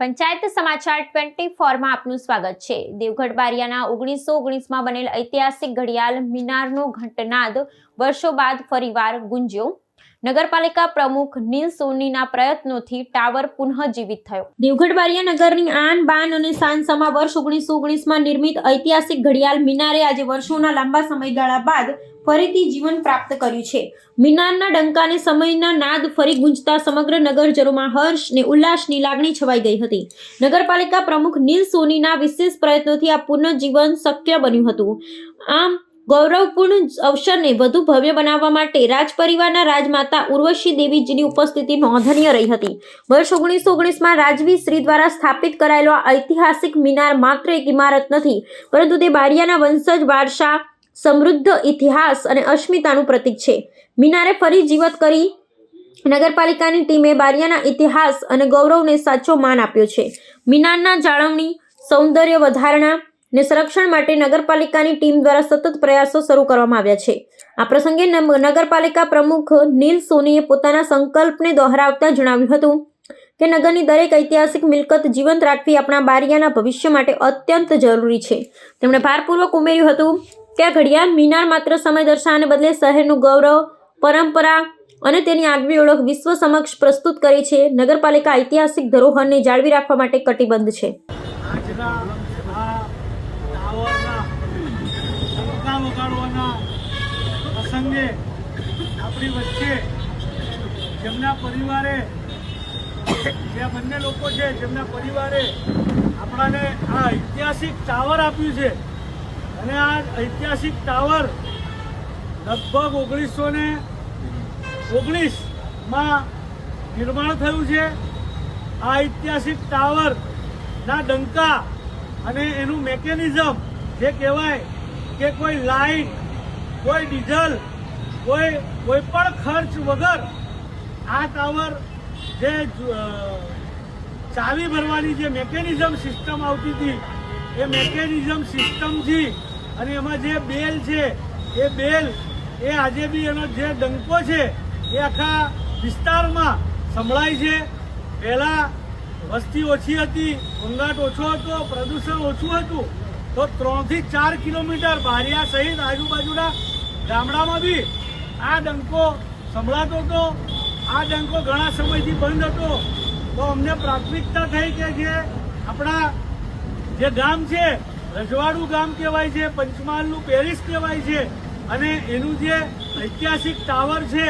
પંચાયત સમાચાર ટ્વેન્ટી ફોરમાં આપનું સ્વાગત છે. દેવગઢ બારિયાના ઓગણીસો ઓગણીસમાં બનેલ ઐતિહાસિક ઘડિયાળ મિનારનો ઘંટનાદ વર્ષો બાદ ફરીવાર ગુંજ્યો. નગરપાલિકા પ્રમુખ નીલ સોનીના પ્રયત્નોથી ટાવર પુનઃજીવિત થયો. દેવગઢ બારિયા નગરની આન બાન અને સાંસામાં વર્ષ ઓગણીસો ઓગણીસમાં નિર્મિત ઐતિહાસિક ઘડિયાળ મિનારે આજે વર્ષોના લાંબા સમયગાળા બાદ ફરીથી જીવન પ્રાપ્ત કર્યું છે. મિનારના ડંકાને સમયના નાદ ફરી ગુંજતા સમગ્ર નગરજનોમાં હર્ષ ને ઉલ્લાસની લાગણી છવાઈ ગઈ હતી. નગરપાલિકા પ્રમુખ નીલ સોનીના વિશેષ પ્રયત્નોથી આ પુનઃજીવન શક્ય બન્યું હતું. આમ ગૌરવપૂર્ણ અવસરને વધુ ભવ્ય બનાવવા માટે રાજપરિવારના રાજમાતા ઉર્વશી દેવીજીની ઉપસ્થિતિ નોંધનીય રહી હતી. વર્ષ ઓગણીસો ઓગણીસમાં રાજવી શ્રી દ્વારા સ્થાપિત કરાયેલો આ ઐતિહાસિક મિનાર માત્ર એક ઇમારત નથી, પરંતુ તે બારિયાના વંશજ વારસા, સમૃદ્ધ ઇતિહાસ અને અસ્મિતાનું પ્રતીક છે. મિનારે ફરી જીવત કરી નગરપાલિકાની ટીમે બારિયાના ઇતિહાસ અને ગૌરવને સાચો માન આપ્યો છે. મિનારના જાળવણી, સૌંદર્ય વધારણા ને સંરક્ષણ માટે નગરપાલિકાની ટીમ દ્વારા સતત પ્રયાસો શરૂ કરવામાં આવ્યા છે. આ પ્રસંગે નગરપાલિકા પ્રમુખ નીલ સોનીએ પોતાના સંકલ્પને દોહરાવતા જણાવ્યું હતું કે નગરની દરેક ઐતિહાસિક મિલકત જીવંત રાખવી આપણા બારિયાના ભવિષ્ય માટે અત્યંત જરૂરી છે. તેમણે ભારપૂર્વક ઉમેર્યું હતું કે આ ઘડિયાળ મિનાર માત્ર સમય દર્શાવાને બદલે શહેરનું ગૌરવ, પરંપરા અને તેની આગવી ઓળખ વિશ્વ સમક્ષ પ્રસ્તુત કરી છે. નગરપાલિકા ઐતિહાસિક ધરોહરને જાળવી રાખવા માટે કટિબદ્ધ છે આજના આ ટાવરના ટંકા વગાડવાના પ્રસંગે આપણી વચ્ચે જેમના પરિવારે જે બંને લોકો છે, જેમના પરિવારે આપણાને આ ઐતિહાસિક ટાવર આપ્યું છે. અને આ ઐતિહાસિક ટાવર લગભગ ઓગણીસો ને ઓગણીસમાં નિર્માણ થયું છે. આ ઐતિહાસિક ટાવર ના ડંકા અને એનું મેકેનિઝમ જે કહેવાય કે કોઈ લાઇટ કોઈ ડીઝલ, કોઈ કોઈ પણ ખર્ચ વગર આ ટાવર જે ચાવી ભરવાની જે મેકેનિઝમ સિસ્ટમ આવતી હતી, એ મેકેનિઝમ સિસ્ટમથી અને એમાં જે બેલ છે, એ બેલ, એ આજે બી એનો જે ડંકો છે, એ આખા વિસ્તારમાં સંભળાય છે. પહેલાં વસ્તી ઓછી હતી, ઘોંઘાટ ઓછો હતો, પ્રદૂષણ ઓછું હતું. તો ત્રણથી ચાર કિલોમીટર બારિયા સહિત આજુબાજુના ગામડામાં બી આ ડંકો સંભળાતો હતો. આ ડંકો ઘણા સમયથી બંધ હતો. તો અમને પ્રાથમિકતા થઈ કે જે આપણા જે ગામ છે, રજવાડું ગામ કહેવાય છે, પંચમહાલનું પેરિસ કહેવાય છે, અને એનું જે ઐતિહાસિક ટાવર છે,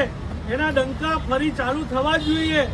એના ડંકા ફરી ચાલુ થવા જોઈએ.